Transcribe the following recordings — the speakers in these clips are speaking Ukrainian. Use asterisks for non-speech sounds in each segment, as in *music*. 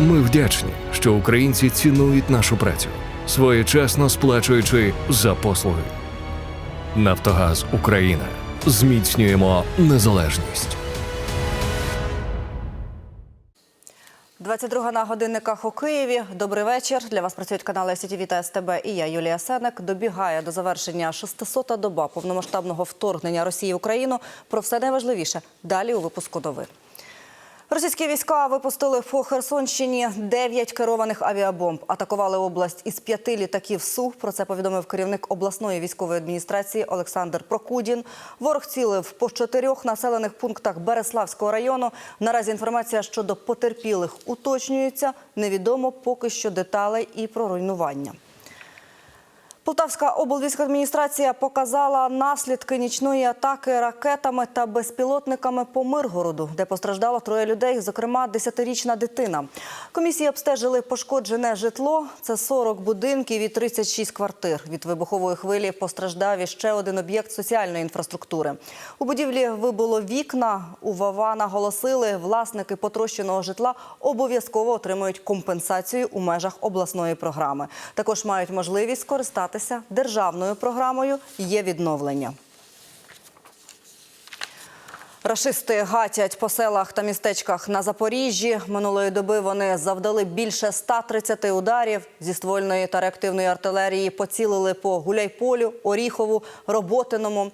Ми вдячні, що українці цінують нашу працю, своєчасно сплачуючи за послуги. Нафтогаз Україна. Зміцнюємо незалежність. 22 на годинниках у Києві. Добрий вечір. Для вас працюють канали СІТВ та СТБ і я, Юлія Сенек. Добігає до завершення 600-та доба повномасштабного вторгнення Росії в Україну. Про все найважливіше далі у випуску новин. Російські війська випустили по Херсонщині 9 керованих авіабомб. Атакували область із п'яти літаків СУ. Про це повідомив керівник обласної військової адміністрації Олександр Прокудін. Ворог цілив по чотирьох населених пунктах Береславського району. Наразі інформація щодо потерпілих уточнюється. Невідомо поки що деталей і про руйнування. Полтавська облвійськадміністрація показала наслідки нічної атаки ракетами та безпілотниками по Миргороду, де постраждало троє людей, зокрема 10-річна дитина. Комісії обстежили пошкоджене житло. Це 40 будинків і 36 квартир. Від вибухової хвилі постраждав і ще один об'єкт соціальної інфраструктури. У будівлі вибуло вікна. У ВАВА наголосили, власники потрощеного житла обов'язково отримують компенсацію у межах обласної програми. Також мають можливість скористатися державною програмою «Є відновлення». Рашисти гатять по селах та містечках на Запоріжжі. Минулої доби вони завдали більше 130 ударів зі ствольної та реактивної артилерії. Поцілили по Гуляйполю, Оріхову, Роботиному.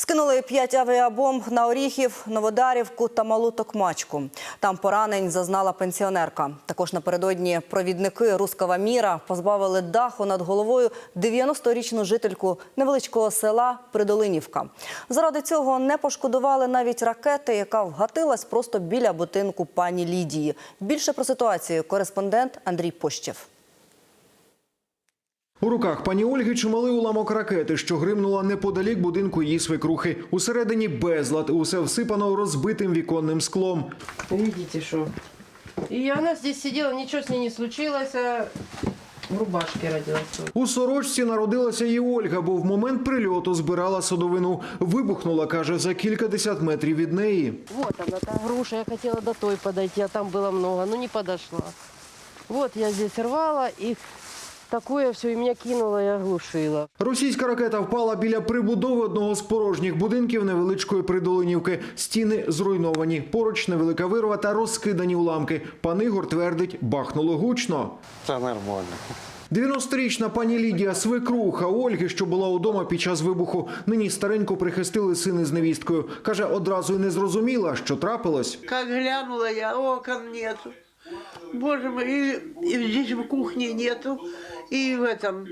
Скинули п'ять авіабомб на Оріхів, Новодарівку та Малу Токмачку. Там поранень зазнала пенсіонерка. Також напередодні провідники Рускава Міра позбавили даху над головою 90-річну жительку невеличкого села Придолинівка. Заради цього не пошкодували навіть ракети, яка вгатилась просто біля будинку пані Лідії. Більше про ситуацію кореспондент Андрій Пощев. У руках пані Ольги чималий уламок ракети, що гримнула неподалік будинку її свекрухи. Усередині безлад, усе всипано розбитим віконним склом. Видите, что. И она здесь сидела, ничего с ней не случилось, а в рубашке родилась. У сорочці народилася і Ольга, бо в момент прильоту збирала садовину. Вибухнула, каже, за кількадесят метрів від неї. Вот она, та груша, я хотела до той подойти, а там было много, но не подошла. Вот я здесь рвала, и такое все, и меня кинуло, и оглушило. Російська ракета впала біля прибудови одного з порожніх будинків невеличкої придолинівки. Стіни зруйновані. Поруч невелика вирва та розкидані уламки. Пан Ігор твердить, бахнуло гучно. Та нормально. 90-річна пані Лідія свекруха Ольги, що була удома під час вибуху, нині старенько прихистили сини з невісткою. Каже, одразу й не зрозуміла, що трапилось. Как глянула я, окон нету. Боже мой, и, и здесь в кухне нету, и в этом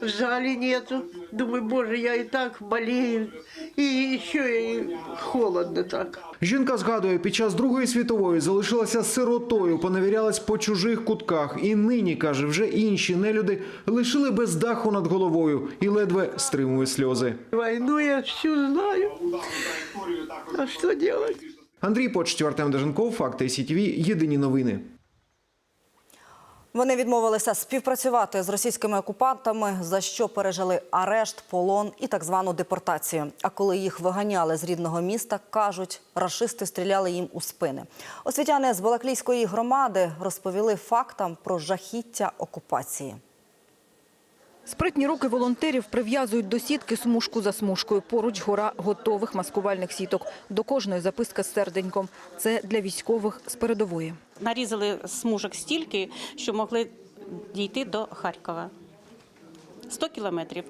в зале нету. Думаю, боже, я и так болею, и еще и холодно так. Жінка згадує, під час Другої світової залишилася сиротою, поневірялась по чужих кутках. І нині, каже, вже інші нелюди лишили без даху над головою і ледве стримує сльози. Войну я всю знаю. А что делать? Андрій Почтів, Артем Деженков, Факти СІТВ, Єдині новини. Вони відмовилися співпрацювати з російськими окупантами, за що пережили арешт, полон і так звану депортацію. А коли їх виганяли з рідного міста, кажуть, рашисти стріляли їм у спини. Освітяни з Балаклійської громади розповіли фактам про жахіття окупації. Спритні руки волонтерів прив'язують до сітки смужку за смужкою. Поруч гора готових маскувальних сіток. До кожної записка з серденьком. Це для військових з передової. нарізали смужок стільки, що могли дійти до Харкова. 100 кілометрів.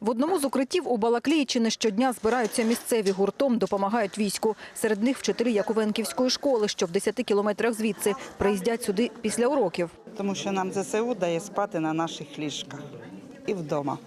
В одному з укриттів у Балаклії щодня збираються місцеві гуртом, допомагають війську. Серед них вчителі Яковенківської школи, що в 10 кілометрах звідси приїздять сюди після уроків. тому що нам ЗСУ дає спати на наших ліжках і вдома.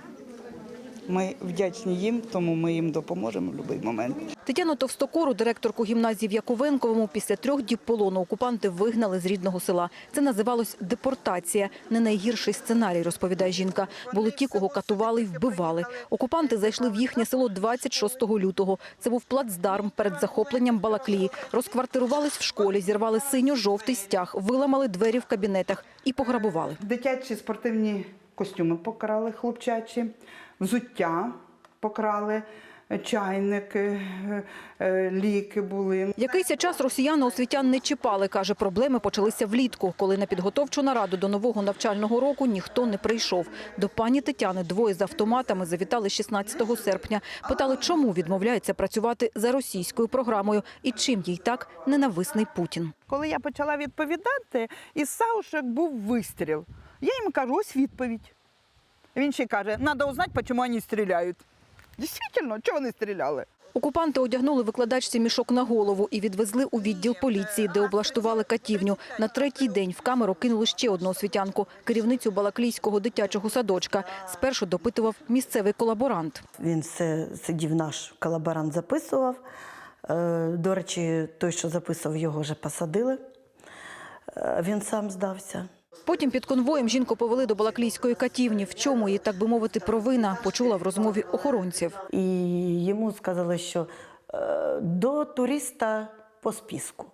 Ми вдячні їм, тому ми їм допоможемо в будь-який момент. Тетяну Товстокору, директорку гімназії в Яковенковому, після трьох діб полону окупанти вигнали з рідного села. Це називалось депортація. Не найгірший сценарій, розповідає жінка. Були ті, кого катували і вбивали. Окупанти зайшли в їхнє село 26 лютого. Це був плацдарм перед захопленням Балаклії. Розквартирувались в школі, зірвали синьо-жовтий стяг, виламали двері в кабінетах і пограбували. Дитячі спортивні костюми покрали, хлопчачі, взуття покрали, чайники, е, е, ліки були. Якийсь час росіяни освітян не чіпали. Каже, проблеми почалися влітку, коли на підготовчу нараду до нового навчального року ніхто не прийшов. До пані Тетяни двоє з автоматами завітали 16 серпня. Питали, чому відмовляється працювати за російською програмою і чим їй так ненависний Путін. Коли я почала відповідати, із Саушек був вистріл. Я йому кажу, ось відповідь. Він ще каже, треба узнати, чому вони стріляють. Дійсно, чого вони стріляли? Окупанти одягнули викладачці мішок на голову і відвезли у відділ поліції, де облаштували катівню. На третій день в камеру кинули ще одну освітянку – керівницю Балаклійського дитячого садочка. Спершу допитував місцевий колаборант. Він все сидів, наш колаборант записував. Е, До речі, той, що записував, його вже посадили. Е, Він сам здався. Потім під конвоєм жінку повели до Балаклійської катівні. В чому її, так би мовити, провина, почула в розмові охоронців. І йому сказали, що е, до туриста по списку.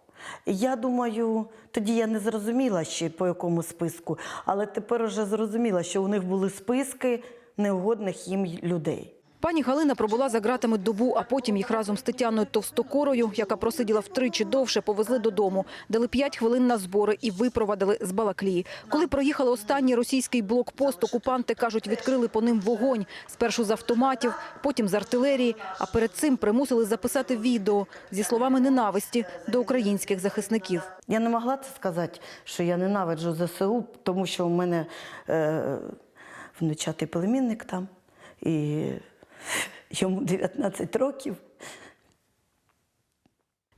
Я думаю, тоді я не зрозуміла ще по якому списку, але тепер вже зрозуміла, що у них були списки неугодних їм людей. Пані Галина пробула за ґратами добу, а потім їх разом з Тетяною Товстокорою, яка просиділа втричі довше, повезли додому. Дали п'ять хвилин на збори і випровадили з Балаклії. Коли проїхали останній російський блокпост, окупанти, кажуть, відкрили по ним вогонь. Спершу з автоматів, потім з артилерії, а перед цим примусили записати відео зі словами ненависті до українських захисників. Я не могла це сказати, що я ненавиджу ЗСУ, тому що у мене е, внучатий племінник там, і йому 19 років.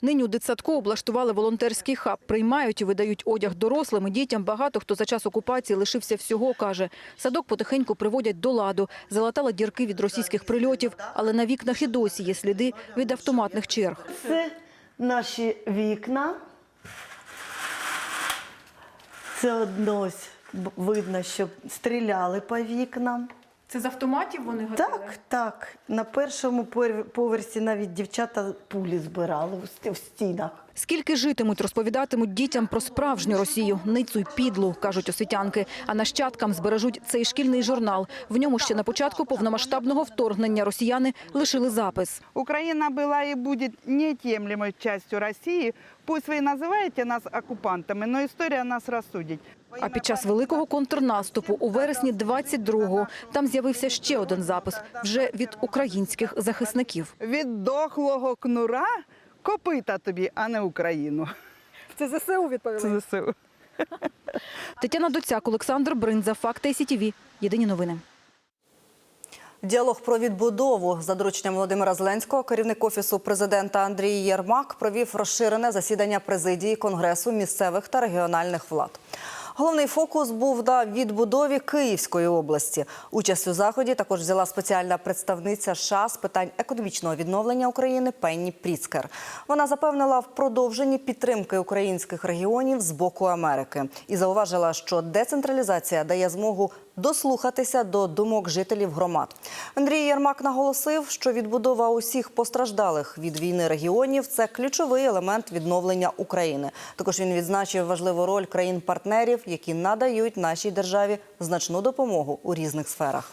Нині у дитсадку облаштували волонтерський хаб. Приймають і видають одяг дорослим і дітям. Багато хто за час окупації лишився всього, каже. Садок потихеньку приводять до ладу. Залатали дірки від російських прильотів, але на вікнах і досі є сліди від автоматних черг. Це наші вікна. Це одно видно, що стріляли по вікнам. Це з автоматів вони Так, так. На першому поверсі навіть дівчата пулі збирали в стінах. Скільки житимуть, розповідатимуть дітям про справжню Росію, ницю й підлу, кажуть освітянки. А нащадкам збережуть цей шкільний журнал. В ньому ще на початку повномасштабного вторгнення росіяни лишили запис. Украина была и будет неотъемлемой частью России. Пусть вы и называете нас оккупантами, но история нас рассудит. А під час великого контрнаступу у вересні 22-го там з'явився ще один запис вже від українських захисників. Від дохлого кнура копита тобі, а не Україну. Це ЗСУ відповіли. Це ЗСУ. *laughs* Тетяна Доцяк, Олександр Бринза, Факти СІТІВІ. Єдині новини. Діалог про відбудову за дорученням Володимира Зеленського керівник офісу президента Андрій Єрмак провів розширене засідання президії Конгресу місцевих та регіональних влад. Головний фокус був на відбудові Київської області. Участь у заході також взяла спеціальна представниця США з питань економічного відновлення України Пенні Пріцкер. Вона запевнила в продовженні підтримки українських регіонів з боку Америки і зауважила, що децентралізація дає змогу дослухатися до думок жителів громад. Андрій Ярмак наголосив, що відбудова усіх постраждалих від війни регіонів це ключовий елемент відновлення України. Також він відзначив важливу роль країн-партнерів, які надають нашій державі значну допомогу у різних сферах.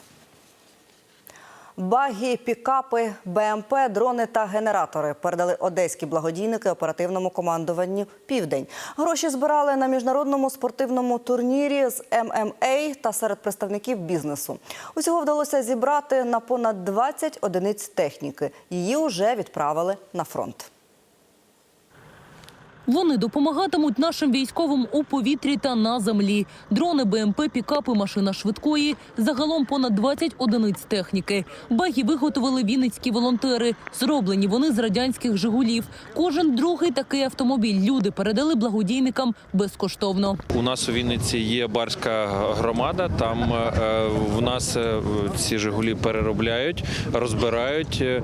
Баги, пікапи, БМП, дрони та генератори передали одеські благодійники оперативному командуванню Південь. Гроші збирали на міжнародному спортивному турнірі з ММА та серед представників бізнесу. Усього вдалося зібрати на понад 20 одиниць техніки. Її вже відправили на фронт. Вони допомагатимуть нашим військовим у повітрі та на землі. Дрони, БМП, пікапи, машина швидкої. Загалом понад 20 одиниць техніки. Баги виготовили вінницькі волонтери. Зроблені вони з радянських «Жигулів». Кожен другий такий автомобіль люди передали благодійникам безкоштовно. У нас у Вінниці є барська громада. Там е, в нас е, ці Жигулі переробляють, розбирають. Е,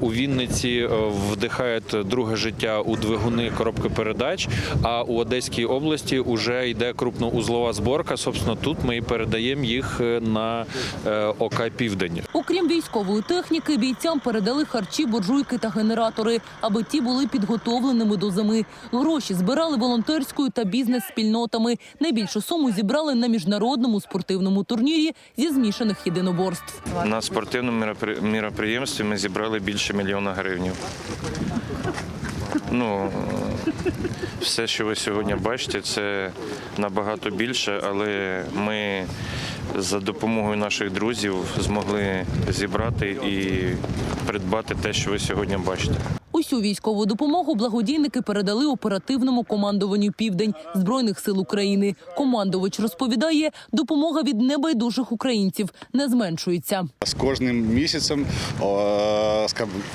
у Вінниці е, вдихають друге життя у двигуни коробки електропередач. А у Одеській області вже йде крупноузлова зборка. Собственно, тут ми і передаємо їх е, на е, ОК Південь. Окрім військової техніки, бійцям передали харчі, буржуйки та генератори, аби ті були підготовленими до зими. Гроші збирали волонтерською та бізнес-спільнотами. Найбільшу суму зібрали на міжнародному спортивному турнірі зі змішаних єдиноборств. На спортивному мероприємстві ми зібрали більше мільйона гривень. Ну, все, що ви сьогодні бачите, це набагато більше, але ми за допомогою наших друзів змогли зібрати і придбати те, що ви сьогодні бачите. Усю військову допомогу благодійники передали оперативному командуванню Південь збройних сил України. Командувач розповідає, допомога від небайдужих українців не зменшується. З кожним місяцем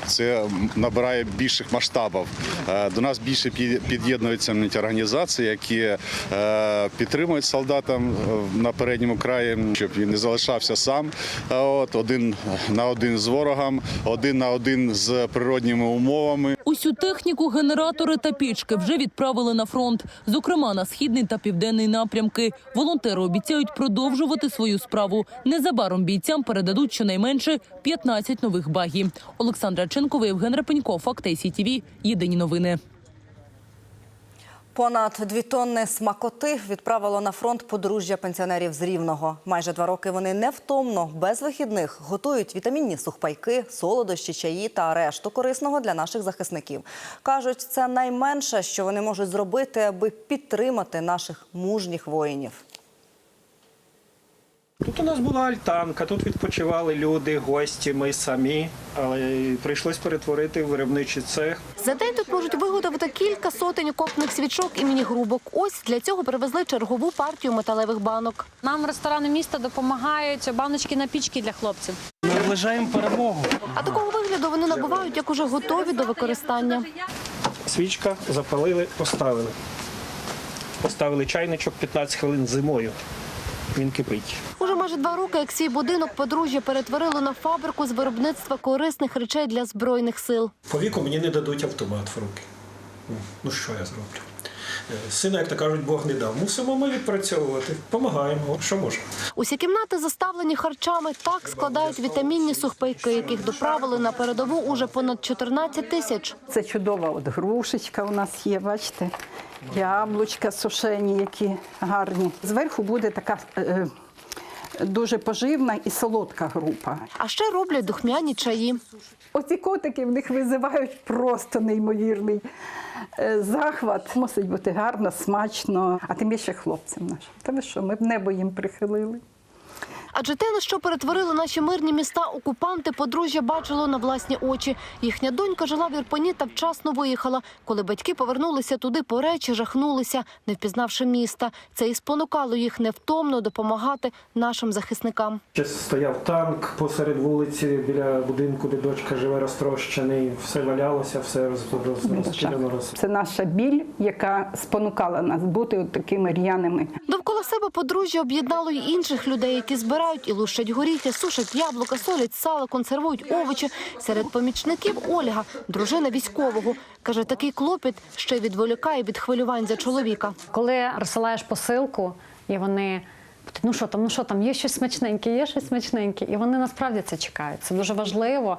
це набирає більших масштабів. Е, До нас більше пі- під'єднуються організації, які е, підтримують солдатам е, на передньому краї, щоб він не залишався сам. От один на один з ворогом, один на один з природніми умовами. Усю техніку, генератори та пічки вже відправили на фронт, зокрема на східний та південний напрямки. Волонтери обіцяють продовжувати свою справу. Незабаром бійцям передадуть щонайменше 15 нових багів. Олександра Ченкова, Євген Репенько, Факт СІТВ. Єдині новини. Понад дві тонни смакоти відправило на фронт подружжя пенсіонерів з Рівного. Майже два роки вони невтомно, без вихідних, готують вітамінні сухпайки, солодощі, чаї та решту корисного для наших захисників. Кажуть, це найменше, що вони можуть зробити, аби підтримати наших мужніх воїнів. Тут у нас була альтанка, тут відпочивали люди, гості, ми самі, але прийшлось перетворити в виробничий цех. За день тут можуть виготовити кілька сотень окопних свічок і міні-грубок. Ось для цього привезли чергову партію металевих банок. Нам ресторани міста допомагають баночки на пічки для хлопців. Наближаємо перемогу. А такого вигляду вони набувають, як уже готові до використання. Свічка запалили, поставили. Поставили чайничок 15 хвилин зимою. Він кипить. Уже майже два роки, як свій будинок подружжя перетворило на фабрику з виробництва корисних речей для збройних сил. По віку мені не дадуть автомат в руки. Ну, Ну що я зроблю? Сина, як то кажуть, Бог не дав. Мусимо ми відпрацьовувати. допомагаємо, що можемо. Усі кімнати заставлені харчами. Так складають вітамінні сухпайки, яких доправили на передову уже понад 14 тисяч. Це чудова от грушечка у нас є, бачите, яблучка сушені, які гарні. Зверху буде така е, дуже поживна і солодка група. А ще роблять духмяні чаї. Оці котики в них визивають просто неймовірний е, захват. Мусить бути гарно, смачно, а тим більше хлопцям нашим. Ви що, ми б небо їм прихилили. Адже те, на що перетворили наші мирні міста, окупанти подружжя бачило на власні очі. Їхня донька жила в Ірпені та вчасно виїхала. Коли батьки повернулися туди по речі, жахнулися, не впізнавши міста. Це і спонукало їх невтомно допомагати нашим захисникам. Стояв танк посеред вулиці біля будинку, де дочка живе розтрощений. Все валялося, все роз, роз, розчинено. Роз... Це наша біль, яка спонукала нас бути от такими р'яними. Довкола себе подружжя об'єднало й інших людей, які збирають і лущать горіхи, сушать яблука, солять сало, консервують овочі. Серед помічників Ольга, дружина військового, каже, такий клопіт ще відволікає від хвилювань за чоловіка. Коли розсилаєш посилку, і вони ну що там, ну що там, є щось смачненьке, є щось смачненьке, і вони насправді це чекають. Це дуже важливо.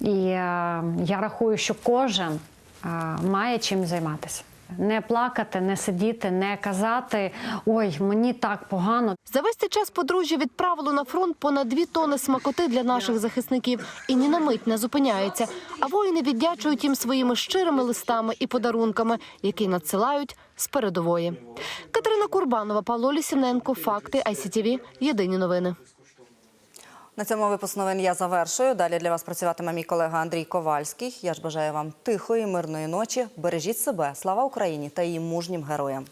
І е, я рахую, що кожен е, має чим займатися. Не плакати, не сидіти, не казати ой, мені так погано. За весь цей час подружжя відправило на фронт понад дві тони смакоти для наших захисників і ні на мить не зупиняється. А воїни віддячують їм своїми щирими листами і подарунками, які надсилають з передової. Катерина Курбанова, Павло Лісіненко, Факти ICTV. Єдині новини. На цьому випуск новин я завершую. Далі для вас працюватиме мій колега Андрій Ковальський. Я ж бажаю вам тихої, мирної ночі. Бережіть себе, слава Україні та її мужнім героям.